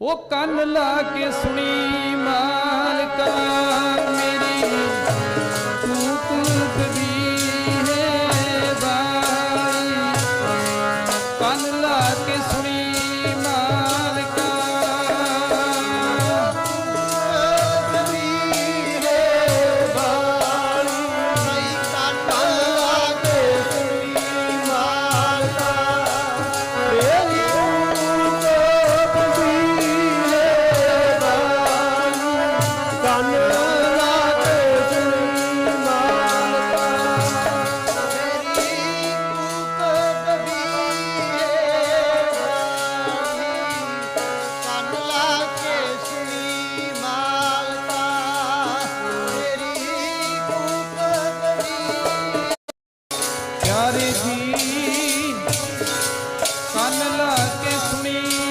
ਉਹ ਕੰਨ ਲਾ ਕੇ ਸੁਣੀ ਮਾਲਕਾ। Marcus, please.